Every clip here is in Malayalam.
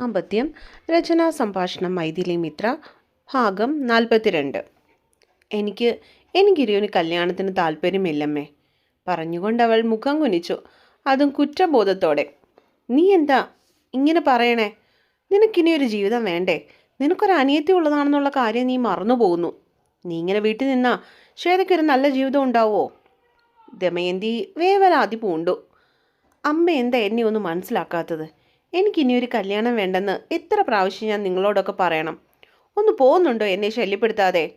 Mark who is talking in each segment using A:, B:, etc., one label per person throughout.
A: അമ്പത്യം രചനാ സംഭാഷണം മൈഥിലി മിത്ര ഭാഗം നാൽപ്പത്തിരണ്ട്. എനിക്ക് എനിക്കിരിയൊരു കല്യാണത്തിന് താല്പര്യമില്ലമ്മേ. പറഞ്ഞുകൊണ്ട് അവൾ മുഖം കുനിച്ചു. അതും കുറ്റബോധത്തോടെ. നീ എന്താ ഇങ്ങനെ പറയണേ? നിനക്കിനി ഒരു ജീവിതം വേണ്ടേ? നിനക്കൊരു അനിയത്തി ഉള്ളതാണെന്നുള്ള കാര്യം നീ മറന്നു പോകുന്നു നീ ഇങ്ങനെ വീട്ടിൽ നിന്നാ ശ്വേതയ്ക്കൊരു നല്ല ജീവിതം ഉണ്ടാവുമോ ദമയന്തി വേവലാതി പൂണ്ടു. അമ്മ എന്താ എന്നെ ഒന്നും മനസ്സിലാക്കാത്തത്? എനിക്കിനി ഒരു കല്യാണം വേണ്ടെന്ന് എത്ര പ്രാവശ്യം ഞാൻ നിങ്ങളോടൊക്കെ പറയണം. ഒന്ന് പോകുന്നുണ്ടോ എന്നെ ശല്യപ്പെടുത്താതെ?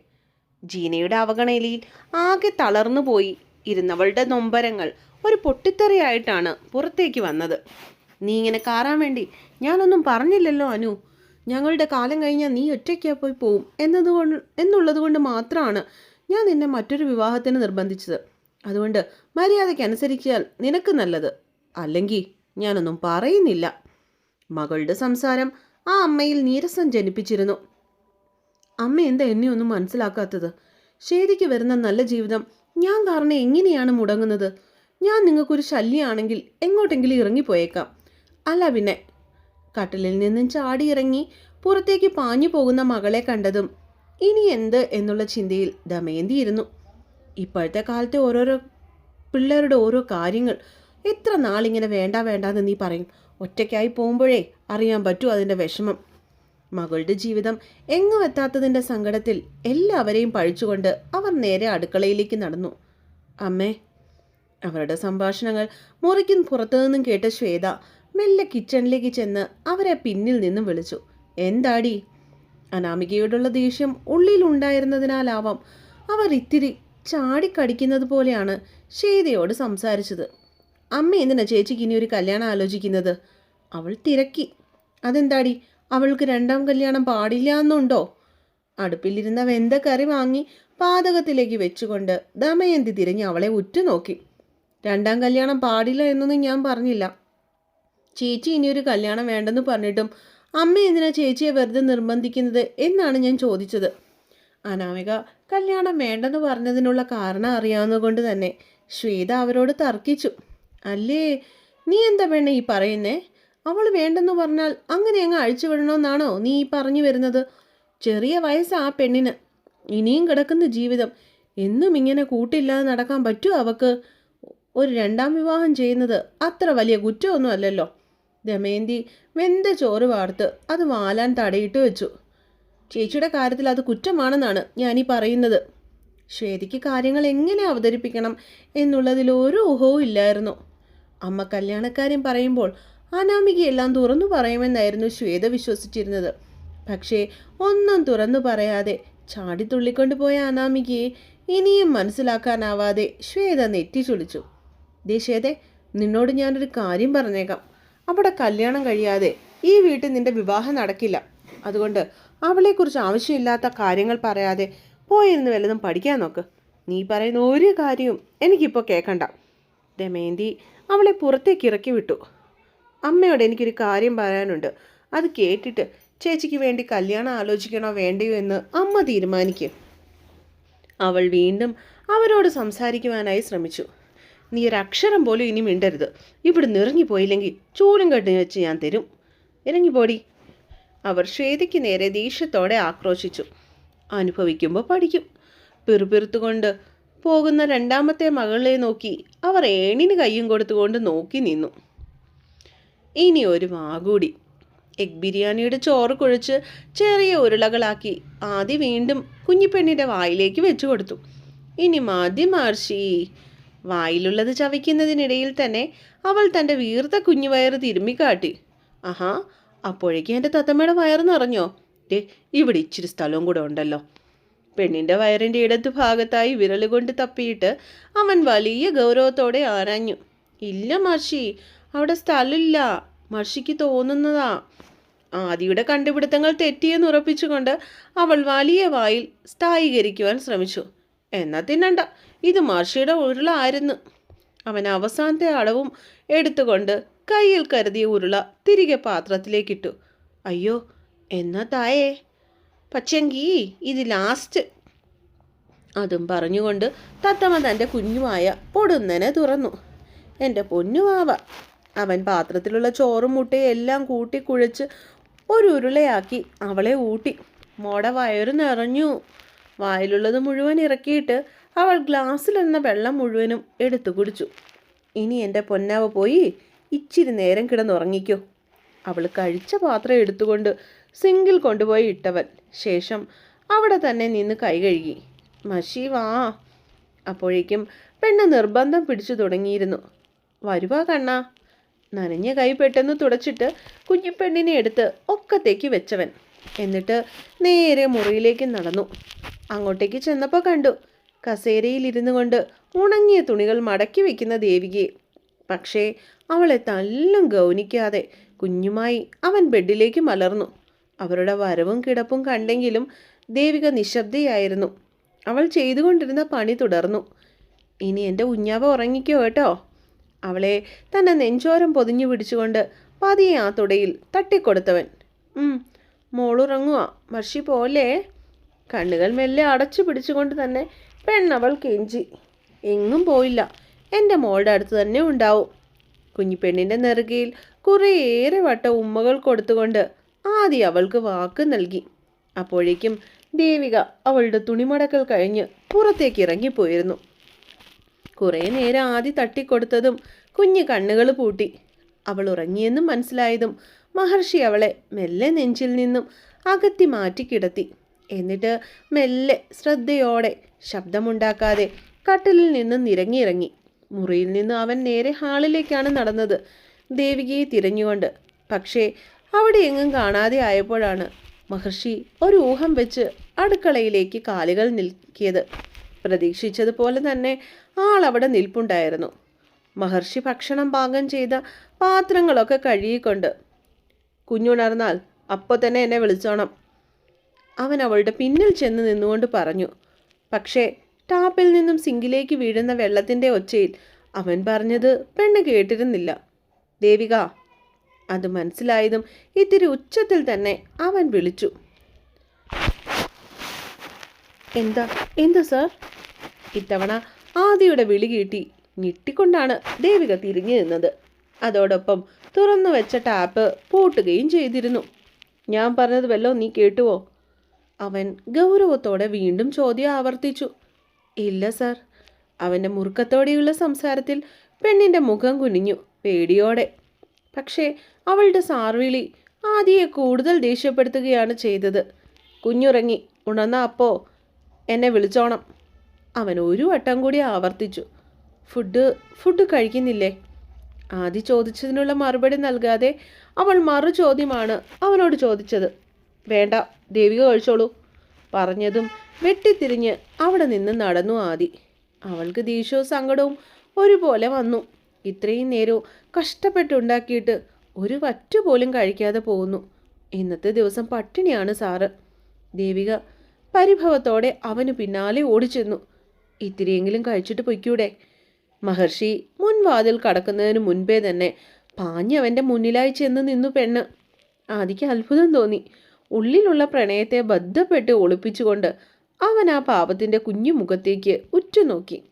A: ജീനയുടെ അവഗണനയിൽ ആകെ തളർന്നു പോയി ഇരുന്നവളുടെ നൊമ്പരങ്ങൾ ഒരു പൊട്ടിത്തെറിയായിട്ടാണ് പുറത്തേക്ക് വന്നത്. നീ ഇങ്ങനെ കാറാൻ വേണ്ടി ഞാനൊന്നും പറഞ്ഞില്ലല്ലോ അനു. ഞങ്ങളുടെ കാലം കഴിഞ്ഞാൽ നീ ഒറ്റയ്ക്കാ പോയി പോവും എന്നതുകൊണ്ട് എന്നുള്ളത് കൊണ്ട് മാത്രമാണ് ഞാൻ നിന്നെ മറ്റൊരു വിവാഹത്തിന് നിർബന്ധിച്ചത്. അതുകൊണ്ട് മര്യാദയ്ക്ക് അനുസരിച്ചാൽ നിനക്ക് നല്ലത്. അല്ലെങ്കിൽ ഞാനൊന്നും പറയുന്നില്ല. മകളുടെ സംസാരം ആ അമ്മയിൽ നീരസം ജനിപ്പിച്ചിരുന്നു. അമ്മ എന്താ എന്നെ ഒന്നും മനസ്സിലാക്കാത്തത്? ശേരിക്ക് വരുന്ന നല്ല ജീവിതം ഞാൻ കാരണം എങ്ങനെയാണ് മുടങ്ങുന്നത്? ഞാൻ നിങ്ങൾക്കൊരു ശല്യമാണെങ്കിൽ എങ്ങോട്ടെങ്കിലും ഇറങ്ങിപ്പോയേക്കാം. അല്ല പിന്നെ കട്ടിലിൽ നിന്നും ചാടിയിറങ്ങി പുറത്തേക്ക് പാഞ്ഞു പോകുന്ന മകളെ കണ്ടതും ഇനി എന്ത് എന്നുള്ള ചിന്തയിൽ ദമയന്തി ഇരുന്നു ഇപ്പോഴത്തെ കാലത്തെ ഓരോരോ പിള്ളേരുടെ ഓരോ കാര്യങ്ങൾ എത്ര നാളിങ്ങനെ വേണ്ട വേണ്ടാന്ന് നീ പറയും. ഒറ്റയ്ക്കായി പോകുമ്പോഴേ അറിയാൻ പറ്റൂ അതിന്റെ വിഷമം. മകളുടെ ജീവിതം എങ്ങും എത്താത്തതിന്റെ സങ്കടത്തിൽ എല്ലാവരെയും പഴിച്ചുകൊണ്ട് അവർ നേരെ അടുക്കളയിലേക്ക് നടന്നു. അമ്മേ അവരുടെ സംഭാഷണങ്ങൾ മുറിക്കും പുറത്തുനിന്നും കേട്ട ശ്വേത മെല്ലെ കിച്ചണിലേക്ക് ചെന്ന് അവരെ പിന്നിൽ നിന്നും വിളിച്ചു. എന്താടി? അനാമികയോടുള്ള ദേഷ്യം ഉള്ളിലുണ്ടായിരുന്നതിനാലാവാം അവർ ഇത്തിരി ചാടിക്കടിക്കുന്നത് പോലെയാണ് ശ്വേതയോട് സംസാരിച്ചത്. അമ്മ എന്തിനാ ചേച്ചിക്ക് ഇനി ഒരു കല്യാണം ആലോചിക്കുന്നത്? അവൾ തിരക്കി. അതെന്താടി? അവൾക്ക് രണ്ടാം കല്യാണം പാടില്ല എന്നുണ്ടോ അടുപ്പിലിരുന്ന വെന്ത കറി വാങ്ങി പാതകത്തിലേക്ക് വെച്ചുകൊണ്ട് ദമയന്തി തിരിഞ്ഞ് അവളെ ഉറ്റുനോക്കി. രണ്ടാം കല്യാണം പാടില്ല എന്നൊന്നും ഞാൻ പറഞ്ഞില്ല. ചേച്ചി ഇനിയൊരു കല്യാണം വേണ്ടെന്ന് പറഞ്ഞിട്ടും അമ്മ എന്തിനാ ചേച്ചിയെ വെറുതെ നിർബന്ധിക്കുന്നത് എന്നാണ് ഞാൻ ചോദിച്ചത്. അനാമിക കല്യാണം വേണ്ടെന്ന് പറഞ്ഞതിനുള്ള കാരണം അറിയാവുന്നതുകൊണ്ട് തന്നെ. ശ്വേത അവരോട് തർക്കിച്ചു. അല്ലേ? നീ എന്താ പെണ്ണെ ഈ പറയുന്നേ? അവൾ വേണ്ടെന്ന് പറഞ്ഞാൽ അങ്ങനെ അങ്ങ് അഴിച്ചു വിടണമെന്നാണോ നീ ഈ പറഞ്ഞു വരുന്നത്? ചെറിയ വയസ്സ് ആ പെണ്ണിന്. ഇനിയും കിടക്കുന്ന ജീവിതം. എന്നും ഇങ്ങനെ കൂട്ടില്ലാതെ നടക്കാൻ പറ്റുമോ അവക്ക്? ഒരു രണ്ടാം വിവാഹം ചെയ്യുന്നത് അത്ര വലിയ കുറ്റമൊന്നും അല്ലല്ലോ. ദമയന്തി വെന്ത ചോറ് വാർത്ത് അത് വാലാൻ തടയിട്ട് വെച്ചു. ചേച്ചിയുടെ കാര്യത്തിൽ അത് കുറ്റമാണെന്നാണ് ഞാനീ പറയുന്നത്. ശ്വേതിക്ക് കാര്യങ്ങൾ എങ്ങനെ അവതരിപ്പിക്കണം എന്നുള്ളതിൽ ഒരു ഊഹവും ഇല്ലായിരുന്നു. അമ്മ കല്യാണക്കാര്യം പറയുമ്പോൾ അനാമികയെല്ലാം തുറന്നു പറയുമെന്നായിരുന്നു ശ്വേത വിശ്വസിച്ചിരുന്നത്. പക്ഷേ ഒന്നും തുറന്നു പറയാതെ ചാടി പോയ അനാമികയെ ഇനിയും മനസ്സിലാക്കാനാവാതെ ശ്വേത നെറ്റി ചുളിച്ചു ദേ ശ്വേതെ നിന്നോട് ഞാനൊരു കാര്യം പറഞ്ഞേക്കാം. അവിടെ കല്യാണം കഴിയാതെ ഈ വീട്ടിൽ നിന്റെ വിവാഹം നടക്കില്ല. അതുകൊണ്ട് അവളെക്കുറിച്ച് ആവശ്യമില്ലാത്ത കാര്യങ്ങൾ പറയാതെ പോയിരുന്ന് വല്ലതും പഠിക്കാൻ നോക്ക്. നീ പറയുന്ന ഒരു കാര്യവും എനിക്കിപ്പോൾ കേൾക്കണ്ട ദമയന്തി അവളെ പുറത്തേക്ക് ഇറക്കി വിട്ടു. അമ്മയോട് എനിക്കൊരു കാര്യം പറയാനുണ്ട്. അത് കേട്ടിട്ട് ചേച്ചിക്ക് വേണ്ടി കല്യാണം ആലോചിക്കണോ വേണ്ടയോ എന്ന് അമ്മ തീരുമാനിക്കും. അവൾ വീണ്ടും അവരോട് സംസാരിക്കുവാനായി ശ്രമിച്ചു. നീ ഒരു അക്ഷരം പോലും ഇനി മിണ്ടരുത്. ഇവിടെ നിറങ്ങിപ്പോയില്ലെങ്കിൽ ചൂലും കെട്ടി വെച്ച് ഞാൻ തരും. ഇറങ്ങിപ്പോടി അവർ ശ്വേതയ്ക്ക് നേരെ ദേഷ്യത്തോടെ ആക്രോശിച്ചു. അനുഭവിക്കുമ്പോൾ പഠിക്കും. പിറുപിറുത്തുകൊണ്ട് പോകുന്ന രണ്ടാമത്തെ മകളെ നോക്കി അവർ ഏണിന് കയ്യും കൊടുത്തുകൊണ്ട് നോക്കി നിന്നു. ഇനി ഒരു വാകൂടി എഗ് ബിരിയാണിയുടെ ചോറ് കുഴിച്ച് ചെറിയ ഉരുളകളാക്കി ആദ്യം വീണ്ടും കുഞ്ഞിപ്പെണ്ണിന്റെ വായിലേക്ക് വെച്ചു കൊടുത്തു. ഇനി മതി മഹർഷി. വായിലുള്ളത് ചവയ്ക്കുന്നതിനിടയിൽ തന്നെ അവൾ തന്റെ വീർത്ത കുഞ്ഞുവയറ് തിരുമ്മിക്കാട്ടി ആഹാ അപ്പോഴേക്കും എന്റെ തത്തമ്മയുടെ വയറ് നിറഞ്ഞോ? ഇവിടെ ഇച്ചിരി സ്ഥലവും കൂടെ ഉണ്ടല്ലോ. പെണ്ണിന്റെ വയറിന്റെ ഇടതു ഭാഗത്തായി വിരലുകൊണ്ട് തപ്പിയിട്ട് അവൻ വലിയ ഗൗരവത്തോടെ ആരാഞ്ഞു. ഇല്ല മർഷി അവിടെ സ്ഥലമില്ല. മർഷിക്ക് തോന്നുന്നതാ. ആദിയുടെ കണ്ടുപിടുത്തങ്ങൾ തെറ്റിയെന്ന് ഉറപ്പിച്ചുകൊണ്ട് അവൾ വലിയ വായിൽ സ്ഥായീകരിക്കുവാൻ ശ്രമിച്ചു. എന്നാ തിന്നണ്ട ഇത് മർഷിയുടെ ഉരുളായിരുന്നു അവൻ അവസാനത്തെ അളവും എടുത്തുകൊണ്ട് കയ്യിൽ കരുതിയ ഉരുള തിരികെ പാത്രത്തിലേക്കിട്ടു. അയ്യോ എന്നാ തായേ? പക്ഷെങ്കി ഇത് ലാസ്റ്റ് അതും പറഞ്ഞുകൊണ്ട് തത്തമ്മ തന്റെ കുഞ്ഞുമായ പൊടുന്നനെ തുറന്നു. എന്റെ പൊന്നുവാവ അവൻ പാത്രത്തിലുള്ള ചോറും മുട്ടയും എല്ലാം കൂട്ടി കുഴച്ച് ഒരു ഉരുളയാക്കി അവളെ ഊട്ടി. മോട വയറ് നിറഞ്ഞു. വായിലുള്ളത് മുഴുവൻ ഇറക്കിയിട്ട് അവൾ ഗ്ലാസ്സിലെന്ന വെള്ളം മുഴുവനും എടുത്തു കുടിച്ചു. ഇനി എന്റെ പൊന്നാവ പോയി ഇച്ചിരി നേരം കിടന്നുറങ്ങിക്കോ. അവൾ കഴിച്ച പാത്രം എടുത്തുകൊണ്ട് സിങ്കിൽ കൊണ്ടുപോയി ഇട്ടവൻ. ശേഷം അവിടെ തന്നെ നിന്ന് കൈ കഴുകി. മഷി വാ. അപ്പോഴേക്കും പെണ്ണ് നിർബന്ധം പിടിച്ചു തുടങ്ങിയിരുന്നു. വരുവാ കണ്ണ. നനഞ്ഞ കൈ പെട്ടെന്ന് തുടച്ചിട്ട് കുഞ്ഞിപ്പെണ്ണിനെ എടുത്ത് ഒക്കത്തേക്ക് വെച്ചവൻ. എന്നിട്ട് നേരെ മുറിയിലേക്ക് നടന്നു. അങ്ങോട്ടേക്ക് ചെന്നപ്പോൾ കണ്ടു. കസേരയിൽ ഇരുന്നു കൊണ്ട് ഉണങ്ങിയ തുണികൾ മടക്കി വെക്കുന്ന ദേവികയെ. പക്ഷേ അവളെ തല്ലും ഗൗനിക്കാതെ കുഞ്ഞുമായി അവൻ ബെഡിലേക്ക് മലർന്നു. അവരുടെ വരവും കിടപ്പും കണ്ടെങ്കിലും ദേവിക നിശബ്ദയായിരുന്നു. അവൾ ചെയ്തുകൊണ്ടിരുന്ന പണി തുടർന്നു. ഇനി എന്റെ ഉഞ്ഞാവ ഉറങ്ങിക്കോ കേട്ടോ. അവളെ തന്നെ നെഞ്ചോരം പൊതിഞ്ഞു പിടിച്ചുകൊണ്ട് പതിയെ ആ തുടയിൽ തട്ടിക്കൊടുത്തവൻ. മോളുറങ്ങുക മർഷി പോലെ. കണ്ണുകൾ മെല്ലെ അടച്ചു പിടിച്ചുകൊണ്ട് തന്നെ പെണ്ണവൾ കെഞ്ചി. എങ്ങും പോയില്ല. എന്റെ മോളുടെ അടുത്ത് തന്നെ ഉണ്ടാവും. കുഞ്ഞിപ്പെണ്ണിന്റെ നെറുകയിൽ കുറേയേറെ വട്ട ഉമ്മകൾ കൊടുത്തുകൊണ്ട് ആദ്യം അവൾക്ക് വാക്ക് നൽകി. അപ്പോഴേക്കും ദേവിക അവളുടെ തുണിമടക്കൽ കഴിഞ്ഞ് പുറത്തേക്ക് ഇറങ്ങിപ്പോയിരുന്നു. കുറേ നേരം ആദി തട്ടിക്കൊടുത്തതും കുഞ്ഞ് കണ്ണുകൾ പൂട്ടി. അവൾ ഉറങ്ങിയെന്നും മനസ്സിലായതും മഹർഷി അവളെ മെല്ലെ നെഞ്ചിൽ നിന്നും അകത്തി മാറ്റി കിടത്തി. എന്നിട്ട് മെല്ലെ ശ്രദ്ധയോടെ ശബ്ദമുണ്ടാക്കാതെ കട്ടിലിൽ നിന്ന് നിരങ്ങിയിറങ്ങി മുറിയിൽ നിന്ന് അവൻ നേരെ ഹാളിലേക്കാണ് നടന്നത്. ദേവികയെ തിരഞ്ഞുകൊണ്ട്. പക്ഷേ അവിടെ എങ്ങും കാണാതെ ആയപ്പോഴാണ് മഹർഷി ഒരു ഊഹം വെച്ച് അടുക്കളയിലേക്ക് കാലുകൾ നിൽക്കിയത്. പ്രതീക്ഷിച്ചതുപോലെ തന്നെ ആൾ അവിടെ നിൽപ്പുണ്ടായിരുന്നു. മഹർഷി ഭക്ഷണം പാകം ചെയ്ത പാത്രങ്ങളൊക്കെ കഴുകിക്കൊണ്ട് കുഞ്ഞുണർന്നാൽ അപ്പോൾ തന്നെ എന്നെ വിളിച്ചോണം. അവൻ അവളുടെ പിന്നിൽ ചെന്ന് നിന്നുകൊണ്ട് പറഞ്ഞു പക്ഷേ ടാപ്പിൽ നിന്നും സിങ്കിലേക്ക് വീഴുന്ന വെള്ളത്തിന്റെ ഒച്ചയിൽ അവൻ പറഞ്ഞത് പെണ്ണ് കേട്ടിരുന്നില്ല. ദേവിക അത് മനസ്സിലായതും ഇത്തിരി ഉച്ചത്തിൽ തന്നെ അവൻ വിളിച്ചു. എന്താ എന്താ സർ? ഇത്തവണ ആദിയുടെ വിളി കീട്ടി ഞെട്ടിക്കൊണ്ടാണ് ദേവിക തിരിഞ്ഞു നിന്നത്. അതോടൊപ്പം തുറന്നു വെച്ച ടാപ്പ് പൂട്ടുകയും ചെയ്തിരുന്നു. ഞാൻ പറഞ്ഞത് വല്ലോ നീ കേട്ടുവോ? അവൻ ഗൗരവത്തോടെ വീണ്ടും ചോദ്യം ആവർത്തിച്ചു. ഇല്ല സർ. അവന്റെ മുറുക്കത്തോടെയുള്ള സംസാരത്തിൽ പെണ്ണിന്റെ മുഖം കുനിഞ്ഞു പേടിയോടെ. പക്ഷേ അവളുടെ സാർവിളി ആദിയെ കൂടുതൽ ദേഷ്യപ്പെടുത്തുകയാണ് ചെയ്തത്. കുഞ്ഞുറങ്ങി ഉണർന്ന എന്നെ വിളിച്ചോണം. അവൻ ഒരു വട്ടം കൂടി ആവർത്തിച്ചു. Food food കഴിക്കുന്നില്ലേ? ആദി ചോദിച്ചതിനുള്ള മറുപടി നൽകാതെ അവൾ മറു ചോദ്യമാണ് അവനോട് ചോദിച്ചത്. വേണ്ട ദേവിക കഴിച്ചോളൂ. പറഞ്ഞതും വെട്ടിത്തിരിഞ്ഞ് അവിടെ നിന്ന് നടന്നു ആദി. അവൾക്ക് ദേഷ്യവും സങ്കടവും ഒരുപോലെ വന്നു. ഇത്രയും നേരവും കഷ്ടപ്പെട്ടുണ്ടാക്കിയിട്ട് ഒരു വറ്റു പോലും കഴിക്കാതെ പോകുന്നു. ഇന്നത്തെ ദിവസം പട്ടിണിയാണ് സാറ്. ദേവിക പരിഭവത്തോടെ അവന് പിന്നാലെ ഓടിച്ചെന്നു. ഇത്തിരിയെങ്കിലും കഴിച്ചിട്ട് പൊയ്ക്കൂടെ? മഹർഷി മുൻവാതിൽ കടക്കുന്നതിന് മുൻപേ തന്നെ പാഞ്ഞവന്റെ മുന്നിലായി ചെന്ന് നിന്നു പെണ്ണ്. ആദിക്ക് അത്ഭുതം തോന്നി. ഉള്ളിലുള്ള പ്രണയത്തെ ബദ്ധപ്പെട്ട് ഒളിപ്പിച്ചുകൊണ്ട് അവൻ ആ പാപത്തിന്റെ കുഞ്ഞു മുഖത്തേക്ക് ഉറ്റുനോക്കി.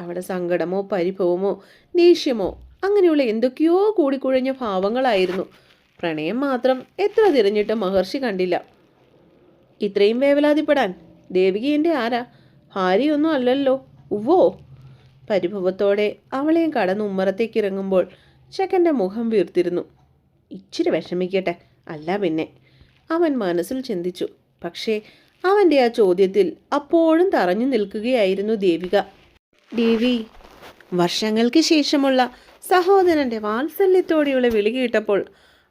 A: അവിടെ സങ്കടമോ പരിഭവമോ ദേഷ്യമോ അങ്ങനെയുള്ള എന്തൊക്കെയോ കൂടിക്കുഴഞ്ഞ ഭാവങ്ങളായിരുന്നു. പ്രണയം മാത്രം എത്ര തിരഞ്ഞിട്ട് മഹർഷി കണ്ടില്ല. ഇത്രയും വേവലാതിപ്പെടാൻ ദേവികി എന്റെ ആരാ? ഭാര്യയൊന്നും അല്ലല്ലോ. ഉവ്വോ? പരിഭവത്തോടെ അവളെയും കടന്ന് ഉമ്മറത്തേക്ക് ഇറങ്ങുമ്പോൾ ചെക്കന്റെ മുഖം വീർത്തിരുന്നു. ഇച്ചിരി വിഷമിക്കട്ടെ. അല്ല പിന്നെ. അവൻ മനസ്സിൽ ചിന്തിച്ചു. പക്ഷേ അവന്റെ ആ ചോദ്യത്തിൽ അപ്പോഴും തറഞ്ഞു നിൽക്കുകയായിരുന്നു ദേവിക. ദേവി വർഷങ്ങൾക്ക് ശേഷമുള്ള സഹോദരന്റെ വാത്സല്യത്തോടെയുള്ള വിളി കേട്ടപ്പോൾ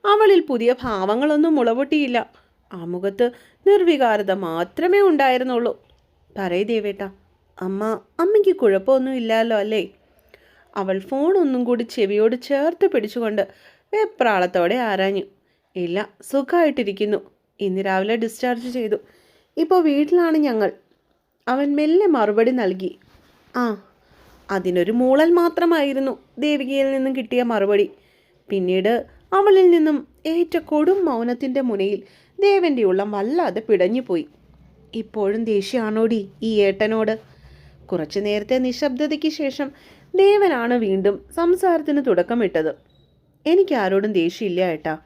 A: അവളിൽ പുതിയ ഭാവങ്ങളൊന്നും മുളപൊട്ടിയില്ല. ആ മുഖത്ത് നിർവികാരത മാത്രമേ ഉണ്ടായിരുന്നുള്ളൂ. പറയേ ദേവേട്ട അമ്മ അമ്മയ്ക്ക് കുഴപ്പമൊന്നും ഇല്ലല്ലോ അല്ലേ? അവൾ ഫോൺ ഒന്നും കൂടി ചെവിയോട് ചേർത്ത് പിടിച്ചുകൊണ്ട് വെപ്രാളത്തോടെ ആരാഞ്ഞു. ഇല്ല സുഖമായിട്ടിരിക്കുന്നു. ഇന്ന് രാവിലെ ഡിസ്ചാർജ് ചെയ്തു. ഇപ്പോൾ വീട്ടിലാണ് ഞങ്ങൾ. അവൻ മെല്ലെ മറുപടി നൽകി. ആ അതിനൊരു മൂളൽ മാത്രമായിരുന്നു ദേവികയിൽ നിന്നും കിട്ടിയ മറുപടി. പിന്നീട് അവളിൽ നിന്നും ഏറ്റ കൊടും മൗനത്തിന്റെ മുനയിൽ ദേവന്റെ ഉള്ളം വല്ലാതെ പിടഞ്ഞുപോയി. ഇപ്പോഴും ദേഷ്യമാണോടി ഈ ഏട്ടനോട്? കുറച്ചു നേരത്തെ നിശബ്ദതയ്ക്ക് ശേഷം ദേവനാണ് വീണ്ടും സംസാരത്തിന് തുടക്കമിട്ടത്. എനിക്ക് ആരോടും ദേഷ്യമില്ല ഏട്ടാ.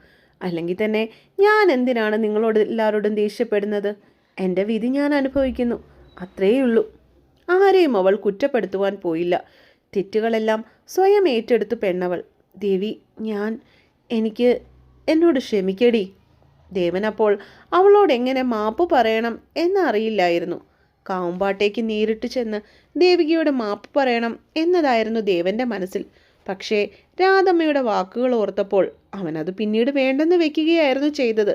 A: അല്ലെങ്കിൽ തന്നെ ഞാൻ എന്തിനാണ് നിങ്ങളോട് എല്ലാവരോടും ദേഷ്യപ്പെടുന്നത്? എന്റെ വിധി ഞാൻ അനുഭവിക്കുന്നു. അത്രയേ ഉള്ളൂ ആരെയും അവൾ കുറ്റപ്പെടുത്തുവാൻ പോയില്ല. തെറ്റുകളെല്ലാം സ്വയം ഏറ്റെടുത്തു പെണ്ണവൾ. ദേവി ഞാൻ എനിക്ക് എന്നോട് ക്ഷമിക്കടി. ദേവൻ അപ്പോൾ അവളോട് എങ്ങനെ മാപ്പ് പറയണം എന്നറിയില്ലായിരുന്നു. കാവുമ്പാട്ടേക്ക് നേരിട്ട് ചെന്ന് ദേവികയോട് മാപ്പ് പറയണം എന്നതായിരുന്നു ദേവന്റെ മനസ്സിൽ. പക്ഷേ രാധമ്മയുടെ വാക്കുകൾ ഓർത്തപ്പോൾ അവനത് പിന്നീട് വേണ്ടെന്ന് വെക്കുകയായിരുന്നു ചെയ്തത്.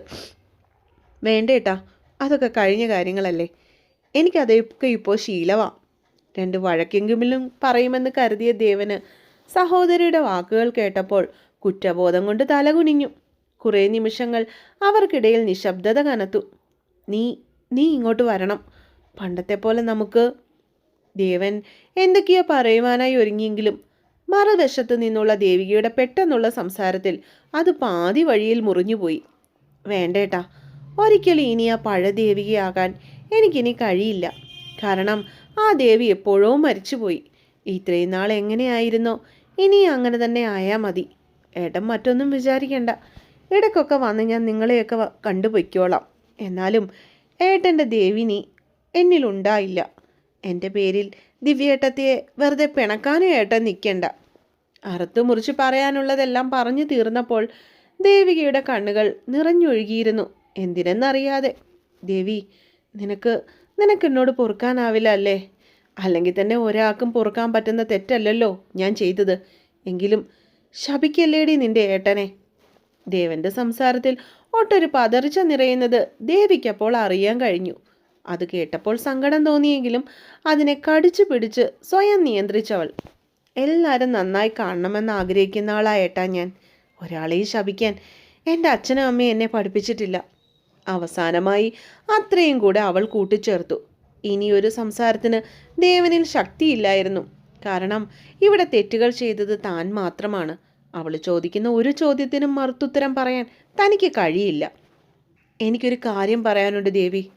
A: വേണ്ടേട്ടാ അതൊക്കെ കഴിഞ്ഞ കാര്യങ്ങളല്ലേ. എനിക്കതൊക്കെ ഇപ്പോൾ ശീലമാ രണ്ട് വഴക്കെങ്കിലും പറയുമെന്ന് കരുതിയ ദേവന് സഹോദരിയുടെ വാക്കുകൾ കേട്ടപ്പോൾ കുറ്റബോധം കൊണ്ട് തലകുനിഞ്ഞു കുറേ നിമിഷങ്ങൾ അവർക്കിടയിൽ നിശബ്ദത കനത്തു. നീ നീ ഇങ്ങോട്ട് വരണം. പണ്ടത്തെ പോലെ നമുക്ക് ദേവൻ എന്തൊക്കെയോ പറയുവാനായി ഒരുങ്ങിയെങ്കിലും മറുവശത്ത് നിന്നുള്ള ദേവികയുടെ പെട്ടെന്നുള്ള സംസാരത്തിൽ അത് പാതി വഴിയിൽ മുറിഞ്ഞുപോയി. വേണ്ടേട്ടാ ഒരിക്കലും ഇനി ആ പഴ ദേവികയാകാൻ എനിക്കിനി കഴിയില്ല. കാരണം ആ ദേവി എപ്പോഴോ മരിച്ചുപോയി. ഇത്രയും നാൾ എങ്ങനെയായിരുന്നോ? ഇനി അങ്ങനെ തന്നെ ആയാൽ മതി. ഏട്ടൻ മറ്റൊന്നും വിചാരിക്കണ്ട. ഇടയ്ക്കൊക്കെ വന്ന് ഞാൻ നിങ്ങളെയൊക്കെ കണ്ടുപൊയ്ക്കോളാം. എന്നാലും ഏട്ടന്റെ ദേവിനി എന്നിലുണ്ടായില്ല. എന്റെ പേരിൽ ദിവ്യേട്ടത്തെ വെറുതെ പിണക്കാനും ഏട്ടൻ നിൽക്കണ്ട. അറുത്തു മുറിച്ച് പറയാനുള്ളതെല്ലാം പറഞ്ഞു തീർന്നപ്പോൾ ദേവികയുടെ കണ്ണുകൾ നിറഞ്ഞൊഴുകിയിരുന്നു. എന്തിനെന്നറിയാതെ ദേവി നിനക്ക് നിനക്ക് എന്നോട് പൊറുക്കാനാവില്ല അല്ലേ? അല്ലെങ്കിൽ തന്നെ ഒരാൾക്കും പൊറുക്കാൻ പറ്റുന്ന തെറ്റല്ലല്ലോ ഞാൻ ചെയ്തത്. എങ്കിലും ശപിക്കല്ലേടി നിന്റെ ഏട്ടനെ? ദേവന്റെ സംസാരത്തിൽ ഒട്ടൊരു പതറിച്ച നിറയുന്നത് ദേവിക്കപ്പോൾ അറിയാൻ കഴിഞ്ഞു. അത് കേട്ടപ്പോൾ സങ്കടം തോന്നിയെങ്കിലും അതിനെ കടിച്ചു പിടിച്ച് സ്വയം നിയന്ത്രിച്ചവൾ. എല്ലാവരും നന്നായി കാണണമെന്ന് ആഗ്രഹിക്കുന്ന ആളായേട്ടാ ഞാൻ. ഒരാളെയും ശപിക്കാൻ എന്റെ അച്ഛനും അമ്മയും എന്നെ പഠിപ്പിച്ചിട്ടില്ല. അവസാനമായി അത്രയും കൂടെ അവൾ കൂട്ടിച്ചേർത്തു. ഇനിയൊരു സംസാരത്തിന് ദേവനിൽ ശക്തിയില്ലായിരുന്നു. കാരണം ഇവിടെ തെറ്റുകൾ ചെയ്തത് താൻ മാത്രമാണ്. അവൾ ചോദിക്കുന്ന ഒരു ചോദ്യത്തിനും മറുത്തുത്തരം പറയാൻ തനിക്ക് കഴിയില്ല. എനിക്കൊരു കാര്യം പറയാനുണ്ട് ദേവി.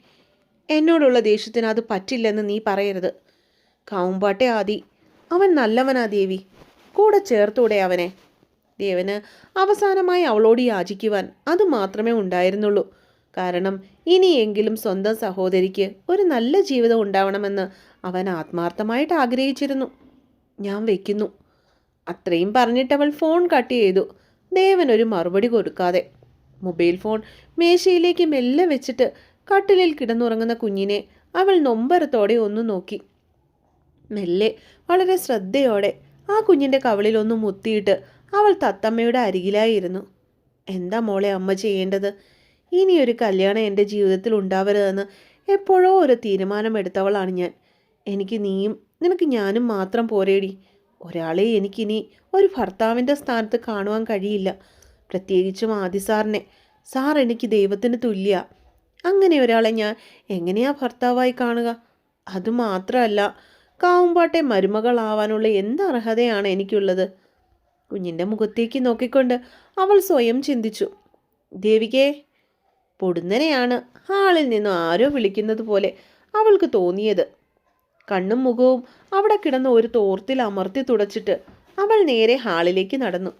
A: എന്നോടുള്ള ദേഷ്യത്തിന് അത് പറ്റില്ലെന്ന് നീ പറയരുത്. കാവുമ്പാട്ടെ ആദി അവൻ നല്ലവനാ ദേവി. കൂടെ ചേർത്തൂടെ അവനെ. ദേവന് അവസാനമായി അവളോട് യാചിക്കുവാൻ അത് മാത്രമേ ഉണ്ടായിരുന്നുള്ളൂ. കാരണം ഇനിയെങ്കിലും സ്വന്തം സഹോദരിക്ക് ഒരു നല്ല ജീവിതം ഉണ്ടാവണമെന്ന് അവൻ ആത്മാർത്ഥമായിട്ട് ആഗ്രഹിച്ചിരുന്നു. ഞാൻ വെക്കുന്നു. അത്രയും പറഞ്ഞിട്ട് അവൾ ഫോൺ കട്ട് ചെയ്തു. ദേവൻ ഒരു മറുപടി കൊടുക്കാതെ മൊബൈൽ ഫോൺ മേശയിലേക്ക് മെല്ലെ വെച്ചിട്ട് കട്ടിലിൽ കിടന്നുറങ്ങുന്ന കുഞ്ഞിനെ അവൾ നൊമ്പരത്തോടെ ഒന്ന് നോക്കി. മെല്ലെ വളരെ ശ്രദ്ധയോടെ ആ കുഞ്ഞിന്റെ കവളിൽ ഒന്ന് മുത്തിയിട്ട് അവൾ തത്തമ്മയുടെ അരികിലായിരുന്നു. എന്താ മോളെ അമ്മ ചെയ്യേണ്ടത്? ഇനിയൊരു കല്യാണം എന്റെ ജീവിതത്തിൽ ഉണ്ടാവരുതെന്ന് എപ്പോഴോ ഒരു തീരുമാനമെടുത്തവളാണ് ഞാൻ. എനിക്ക് നീയും നിനക്ക് ഞാനും മാത്രം പോരേടി. ഒരാളെ എനിക്കിനി ഒരു ഭർത്താവിന്റെ സ്ഥാനത്ത് കാണുവാൻ കഴിയില്ല. പ്രത്യേകിച്ചും ആദി സാറിനെ. സാർ എനിക്ക് ദൈവത്തിന് തുല്യ. അങ്ങനെ ഒരാളെ ഞാൻ എങ്ങനെയാ ഭർത്താവായി കാണുക? അതുമാത്രമല്ല കാവുമ്പാട്ടെ മരുമകളാവാനുള്ള എന്ത് അർഹതയാണ് എനിക്കുള്ളത്? കുഞ്ഞിന്റെ മുഖത്തേക്ക് നോക്കിക്കൊണ്ട് അവൾ സ്വയം ചിന്തിച്ചു. ദേവികേ പൊടുന്നനെയാണ് ഹാളിൽ നിന്നും ആരോ വിളിക്കുന്നത് പോലെ അവൾക്ക് തോന്നിയത്. കണ്ണും മുഖവും അവിടെ കിടന്ന ഒരു തോർത്തിൽ അമർത്തി തുടച്ചിട്ട് അവൾ നേരെ ഹാളിലേക്ക് നടന്നു.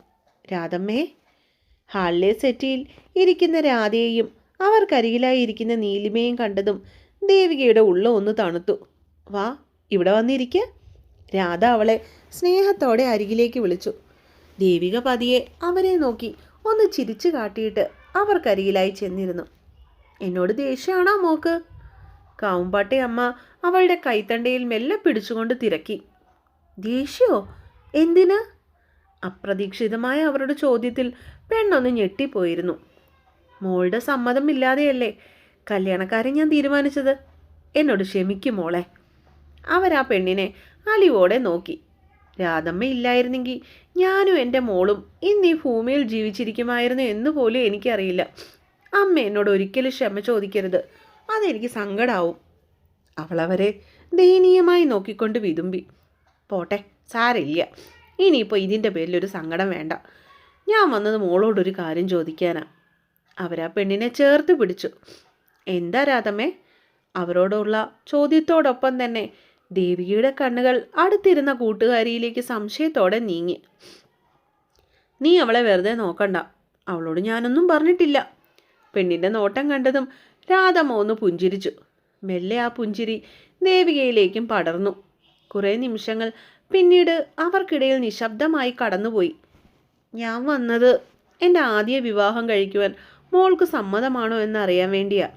A: രാധമ്മേ ഹാളിലെ സെറ്റിയിൽ ഇരിക്കുന്ന രാധയെയും അവർക്കരികിലായി ഇരിക്കുന്ന നീലിമയും കണ്ടതും ദേവികയുടെ ഉള്ള ഒന്ന് തണുത്തു. വാ ഇവിടെ വന്നിരിക്ക. രാധ അവളെ സ്നേഹത്തോടെ അരികിലേക്ക് വിളിച്ചു. ദേവിക പതിയെ അവരെ നോക്കി ഒന്ന് ചിരിച്ചു കാട്ടിയിട്ട് അവർക്കരികിലായി ചെന്നിരുന്നു. എന്നോട് ദേഷ്യമാണോ മോക്ക്? കാവുമ്പാട്ടെ അമ്മ അവളുടെ കൈത്തണ്ടയിൽ മെല്ലെ പിടിച്ചുകൊണ്ട് തിരക്കി. ദേഷ്യോ? എന്തിന്? അപ്രതീക്ഷിതമായ അവരുടെ ചോദ്യത്തിൽ പെണ്ണൊന്ന് ഞെട്ടിപ്പോയിരുന്നു. മോളുടെ സമ്മതമില്ലാതെയല്ലേ കല്യാണക്കാരെ ഞാൻ തീരുമാനിച്ചത്? എന്നോട് ക്ഷമിക്കും മോളെ. അവരാ പെണ്ണിനെ അലിവോടെ നോക്കി. രാധമ്മ ഇല്ലായിരുന്നെങ്കിൽ ഞാനും എന്റെ മോളും ഇന്ന് ഈ ഭൂമിയിൽ ജീവിച്ചിരിക്കുമായിരുന്നു എന്ന് പോലും എനിക്കറിയില്ല. അമ്മ എന്നോട് ഒരിക്കലും ക്ഷമ ചോദിക്കരുത്. അതെനിക്ക് സങ്കടാവും. അവളവരെ ദയനീയമായി നോക്കിക്കൊണ്ട് വിതുമ്പി. പോട്ടെ സാരില്ല ഇനിയിപ്പോൾ ഇതിന്റെ പേരിൽ ഒരു സങ്കടം വേണ്ട. ഞാൻ വന്നത് മോളോടൊരു കാര്യം ചോദിക്കാനാണ് അവരാ പെണ്ണിനെ ചേർത്ത് പിടിച്ചു. എന്താ രാധമ്മേ? അവരോടുള്ള ചോദ്യത്തോടൊപ്പം തന്നെ ദേവികയുടെ കണ്ണുകൾ അടുത്തിരുന്ന കൂട്ടുകാരിയിലേക്ക് സംശയത്തോടെ നീങ്ങി. നീ അവളെ വെറുതെ നോക്കണ്ട. അവളോട് ഞാനൊന്നും പറഞ്ഞിട്ടില്ല. പെണ്ണിന്റെ നോട്ടം കണ്ടതും രാധമ്മ ഒന്ന് പുഞ്ചിരിച്ചു. മെല്ലെ ആ പുഞ്ചിരി ദേവികയിലേക്കും പടർന്നു. കുറേ നിമിഷങ്ങൾ പിന്നീട് അവർക്കിടയിൽ നിശബ്ദമായി കടന്നുപോയി. ഞാൻ വന്നത് എന്റെ ആദ്യ വിവാഹം കഴിക്കുവാൻ മോൾക്ക് സമ്മതമാണോ എന്നറിയാൻ വേണ്ടിയാ.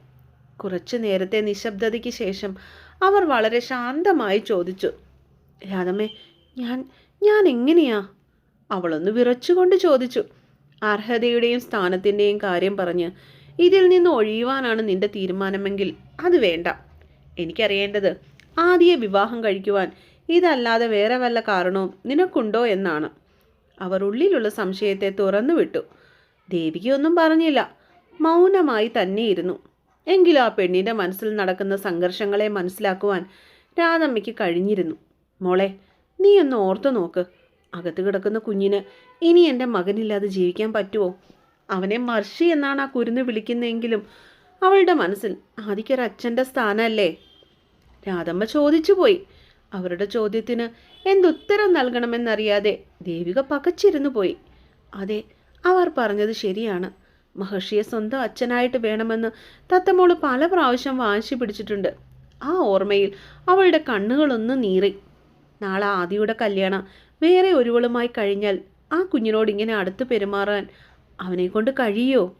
A: കുറച്ചു നേരത്തെ നിശബ്ദതയ്ക്ക് ശേഷം അവർ വളരെ ശാന്തമായി ചോദിച്ചു രാധമ്മേ ഞാൻ ഞാൻ എങ്ങനെയാ? അവളൊന്ന് വിറച്ചുകൊണ്ട് ചോദിച്ചു. അർഹതയുടെയും സ്ഥാനത്തിന്റെയും കാര്യം പറഞ്ഞ് ഇതിൽ നിന്ന് ഒഴിയുവാനാണ് നിന്റെ തീരുമാനമെങ്കിൽ അത് വേണ്ട. എനിക്കറിയേണ്ടത് ആദ്യ വിവാഹം കഴിക്കുവാൻ ഇതല്ലാതെ വേറെ വല്ല കാരണവും നിനക്കുണ്ടോ എന്നാണ്. അവർ ഉള്ളിലുള്ള സംശയത്തെ തുറന്നു വിട്ടു ദേവികയൊന്നും പറഞ്ഞില്ല. മൗനമായി തന്നെയിരുന്നു. എങ്കിലും ആ പെണ്ണിന്റെ മനസ്സിൽ നടക്കുന്ന സംഘർഷങ്ങളെ മനസ്സിലാക്കുവാൻ രാധമ്മയ്ക്ക് കഴിഞ്ഞിരുന്നു. മോളെ നീ ഒന്ന് ഓർത്തു നോക്ക്. അകത്ത് കിടക്കുന്ന കുഞ്ഞിന് ഇനി എന്റെ മകനില്ലാതെ ജീവിക്കാൻ പറ്റുമോ അവനെ മർഷി എന്നാണ് ആ കുരുന്ന് വിളിക്കുന്നതെങ്കിലും അവളുടെ മനസ്സിൽ ആദിക്കൊരച്ഛന്റെ സ്ഥാനമല്ലേ? രാധമ്മ ചോദിച്ചു പോയി അവരുടെ ചോദ്യത്തിന് എന്തുത്തരം നൽകണമെന്നറിയാതെ ദേവിക പകച്ചിരുന്നു പോയി അതെ അവർ പറഞ്ഞത് ശരിയാണ്. മഹർഷിയെ സ്വന്തം അച്ഛനായിട്ട് വേണമെന്ന് തത്തമോൾ പല പ്രാവശ്യം വാശി പിടിച്ചിട്ടുണ്ട്. ആ ഓർമ്മയിൽ അവളുടെ കണ്ണുകളൊന്ന് നീറി. നാളെ ആദിയുടെ കല്യാണം. വേറെ ഒരുവളുമായി കഴിഞ്ഞാൽ ആ കുഞ്ഞിനോട് ഇങ്ങനെ അടുത്ത് പെരുമാറാൻ അവനെ കൊണ്ട് കഴിയോ?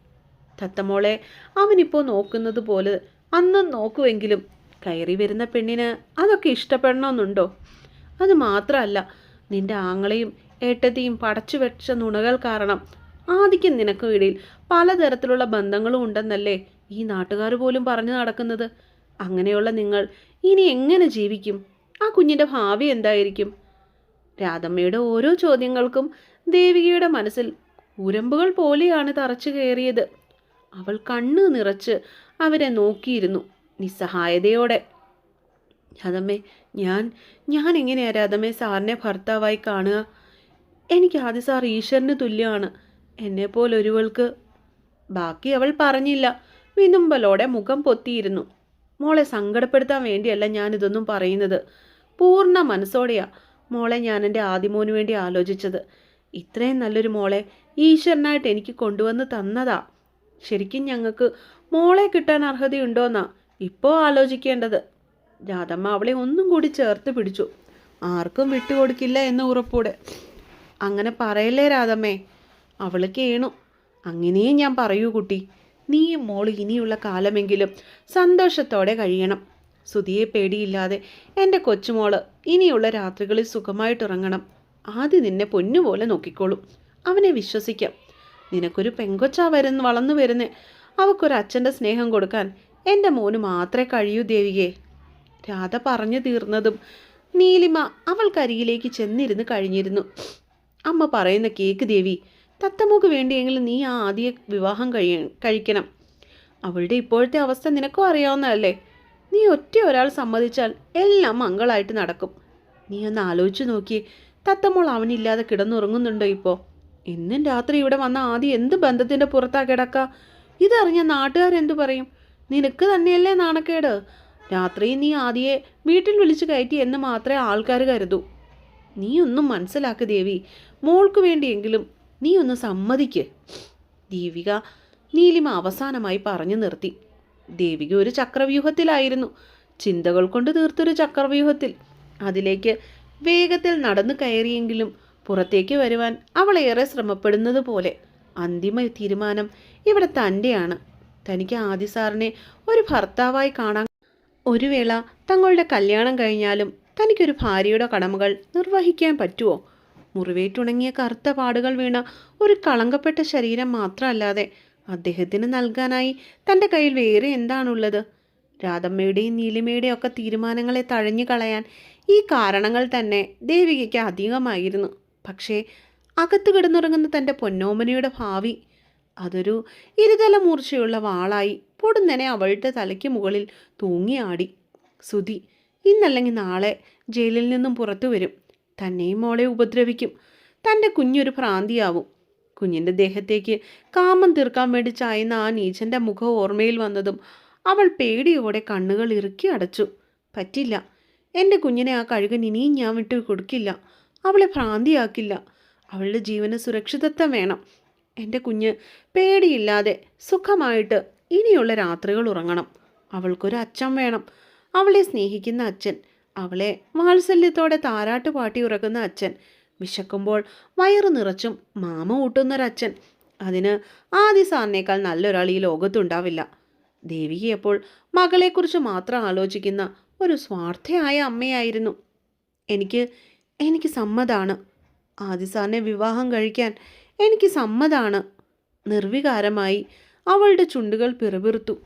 A: തത്തമോളെ അവനിപ്പോൾ നോക്കുന്നത് പോലെ അന്നും നോക്കുമെങ്കിലും കയറി വരുന്ന പെണ്ണിന് അതൊക്കെ ഇഷ്ടപ്പെടണമെന്നുണ്ടോ? അത് മാത്രമല്ല നിന്റെ ആങ്ങളെയും ഏട്ടത്തെയും പടച്ചു വെച്ച നുണകൾ കാരണം ആദിക്കും നിനക്കും ഇടയിൽ പലതരത്തിലുള്ള ബന്ധങ്ങളും ഉണ്ടെന്നല്ലേ ഈ നാട്ടുകാർ പോലും പറഞ്ഞു നടക്കുന്നത്? അങ്ങനെയുള്ള നിങ്ങൾ ഇനി എങ്ങനെ ജീവിക്കും? ആ കുഞ്ഞിന്റെ ഭാവി എന്തായിരിക്കും? രാധമ്മയുടെ ഓരോ ചോദ്യങ്ങൾക്കും ദേവികയുടെ മനസ്സിൽ ഉരമ്പുകൾ പോലെയാണ് തറച്ചു കയറിയത്. അവൾ കണ്ണ് നിറച്ച് അവരെ നോക്കിയിരുന്നു നിസ്സഹായതയോടെ. രാധമ്മേ ഞാൻ ഞാൻ എങ്ങനെയാ രാധമ്മേ സാറിനെ ഭർത്താവായി കാണുക? എനിക്ക് ആദ്യ സാർ ഈശ്വരന് തുല്യമാണ്. എന്നെപ്പോലെ ഒരുവൾക്ക് ബാക്കി അവൾ പറഞ്ഞില്ല. വിതുമ്പലോടെ മുഖം പൊത്തിയിരുന്നു. മോളെ സങ്കടപ്പെടുത്താൻ വേണ്ടിയല്ല ഞാനിതൊന്നും പറയുന്നത്. പൂർണ മനസ്സോടെയാ മോളെ ഞാൻ എന്റെ ആദിമോന് വേണ്ടി ആലോചിച്ചത്. ഇത്രയും നല്ലൊരു മോളെ ഈശ്വരനായിട്ട് എനിക്ക് കൊണ്ടുവന്ന് തന്നതാ. ശരിക്കും ഞങ്ങൾക്ക് മോളെ കിട്ടാൻ അർഹതയുണ്ടോന്നാ ഇപ്പോൾ ആലോചിക്കേണ്ടത്. രാധമ്മ അവളെ ഒന്നും കൂടി ചേർത്ത് പിടിച്ചു. ആർക്കും വിട്ടുകൊടുക്കില്ല എന്ന ഉറപ്പോടെ. അങ്ങനെ പറയല്ലേ രാധമ്മേ? അവൾ കേണു. അങ്ങനെയും ഞാൻ പറയൂ കുട്ടി. നീയും മോൾ ഇനിയുള്ള കാലമെങ്കിലും സന്തോഷത്തോടെ കഴിയണം. സുധിയെ പേടിയില്ലാതെ എന്റെ കൊച്ചുമോൾ ഇനിയുള്ള രാത്രികളിൽ സുഖമായിട്ടുറങ്ങണം. ആദ്യം നിന്നെ പൊന്നുപോലെ നോക്കിക്കോളും. അവനെ വിശ്വസിക്കാം. നിനക്കൊരു പെങ്കൊച്ചാ വരുന്ന വളർന്നു വരുന്നേ. അവക്കൊരു അച്ഛന്റെ സ്നേഹം കൊടുക്കാൻ എന്റെ മോന് മാത്രമേ കഴിയൂ ദേവികേ. രാധ പറഞ്ഞു തീർന്നതും നീലിമ അവൾക്കരികിലേക്ക് ചെന്നിരുന്ന് കഴിഞ്ഞിരുന്നു. അമ്മ പറയുന്ന കേക്ക് ദേവി തത്തമ്മക്ക് വേണ്ടിയെങ്കിലും നീ ആ ആദ്യ വിവാഹം കഴിയ കഴിക്കണം. അവളുടെ ഇപ്പോഴത്തെ അവസ്ഥ നിനക്കും അറിയാവുന്നതല്ലേ? നീ ഒറ്റ ഒരാൾ സമ്മതിച്ചാൽ എല്ലാം മംഗളായിട്ട് നടക്കും. നീ ഒന്ന് ആലോചിച്ച് നോക്കി തത്തമ്മോൾ അവനില്ലാതെ കിടന്നുറങ്ങുന്നുണ്ടോ ഇപ്പോൾ എന്നും രാത്രി ഇവിടെ വന്ന ആദ്യം എന്ത് ബന്ധത്തിന്റെ പുറത്താ കിടക്ക? ഇതറിഞ്ഞ നാട്ടുകാരെന്തു പറയും? നിനക്ക് തന്നെയല്ലേ നാണക്കേട്? രാത്രി നീ ആദിയെ വീട്ടിൽ വിളിച്ചു കയറ്റി എന്ന് മാത്രമേ ആൾക്കാർ കരുതൂ. നീ ഒന്നും മനസ്സിലാക്ക് ദേവി. മോൾക്ക് വേണ്ടിയെങ്കിലും നീ ഒന്ന് സമ്മതിക്ക്. ദീപിക നീലിമ അവസാനമായി പറഞ്ഞു നിർത്തി. ദേവിക ഒരു ചക്രവ്യൂഹത്തിലായിരുന്നു. ചിന്തകൾ കൊണ്ട് തീർത്തൊരു ചക്രവ്യൂഹത്തിൽ. അതിലേക്ക് വേഗത്തിൽ നടന്നു കയറിയെങ്കിലും പുറത്തേക്ക് വരുവാൻ അവൾ ഏറെ ശ്രമപ്പെടുന്നത് പോലെ അന്തിമ തീരുമാനം ഇവിടെ തന്റെയാണ്. തനിക്ക് ആദിസാറിനെ ഒരു ഭർത്താവായി കാണാൻ ഒരു വേള തങ്ങളുടെ കല്യാണം കഴിഞ്ഞാലും തനിക്കൊരു ഭാര്യയുടെ കടമകൾ നിർവഹിക്കാൻ പറ്റുമോ മുറിവേറ്റുണങ്ങിയ കറുത്ത പാടുകൾ വീണ ഒരു കളങ്കപ്പെട്ട ശരീരം മാത്രമല്ലാതെ അദ്ദേഹത്തിന് നൽകാനായി തന്റെ കയ്യിൽ വേറെ എന്താണുള്ളത്? രാധമ്മയുടെയും നീലിമയുടെയും ഒക്കെ തീരുമാനങ്ങളെ തഴഞ്ഞു കളയാൻ ഈ കാരണങ്ങൾ തന്നെ ദേവികയ്ക്ക് അധികമായിരുന്നു പക്ഷേ അകത്ത് കിടന്നുറങ്ങുന്ന തന്റെ പൊന്നോമനയുടെ ഭാവി അതൊരു ഇരുതല മൂർച്ചയുള്ള വാളായി പൊടുന്നനെ അവളുടെ തലയ്ക്ക് മുകളിൽ തൂങ്ങിയാടി. സുധി ഇന്നല്ലെങ്കിൽ നാളെ ജയിലിൽ നിന്നും പുറത്തു വരും. തന്നെയും മോളെ ഉപദ്രവിക്കും. തന്റെ കുഞ്ഞൊരു ഭ്രാന്തിയാവും. കുഞ്ഞിന്റെ ദേഹത്തേക്ക് കാമം തീർക്കാൻ വേണ്ടി ചായുന്ന ആ നീച്ചന്റെ മുഖം ഓർമ്മയിൽ വന്നതും അവൾ പേടിയോടെ കണ്ണുകൾ ഇറുക്കി അടച്ചു. പറ്റില്ല. എന്റെ കുഞ്ഞിനെ ആ കഴുകൻ ഇനിയും ഞാൻ വിട്ടു കൊടുക്കില്ല. അവളെ ഭ്രാന്തിയാക്കില്ല. അവളുടെ ജീവന് സുരക്ഷിതത്വം വേണം. എന്റെ കുഞ്ഞ് പേടിയില്ലാതെ സുഖമായിട്ട് ഇനിയുള്ള രാത്രികൾ ഉറങ്ങണം. അവൾക്കൊരു അച്ഛൻ വേണം. അവളെ സ്നേഹിക്കുന്ന അച്ഛൻ അവളെ വാത്സല്യത്തോടെ താരാട്ട് പാട്ടി ഉറക്കുന്ന അച്ഛൻ. വിശക്കുമ്പോൾ വയറു നിറച്ചും മാമ ഊട്ടുന്നൊരച്ഛൻ. അതിന് ആദി സാറിനേക്കാൾ നല്ലൊരാൾ ഈ ലോകത്തുണ്ടാവില്ല. ദേവിക അപ്പോൾ മകളെക്കുറിച്ച് മാത്രം ആലോചിക്കുന്ന ഒരു സ്വാർത്ഥയായ അമ്മയായിരുന്നു. എനിക്ക് എനിക്ക് സമ്മതാണ്. ആദി സാറിനെ വിവാഹം കഴിക്കാൻ എനിക്ക് സമ്മതാണ്. നിർവികാരമായി അവളുടെ ചുണ്ടുകൾ പിറുപിറുത്തു.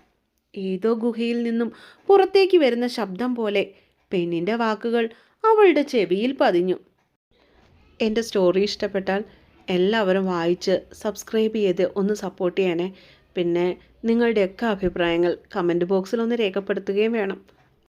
A: ഏതോ ഗുഹയിൽ നിന്നും പുറത്തേക്ക് വരുന്ന ശബ്ദം പോലെ പെണ്ണിന്റെ വാക്കുകൾ അവളുടെ ചെവിയിൽ പതിഞ്ഞു. എന്റെ സ്റ്റോറി ഇഷ്ടപ്പെട്ടാൽ എല്ലാവരും വായിച്ച് സബ്സ്ക്രൈബ് ചെയ്ത് ഒന്ന് സപ്പോർട്ട് ചെയ്യണേ. പിന്നെ നിങ്ങളുടെയൊക്കെ അഭിപ്രായങ്ങൾ കമന്റ് ബോക്സിൽ ഒന്ന് രേഖപ്പെടുത്തുകയും വേണം.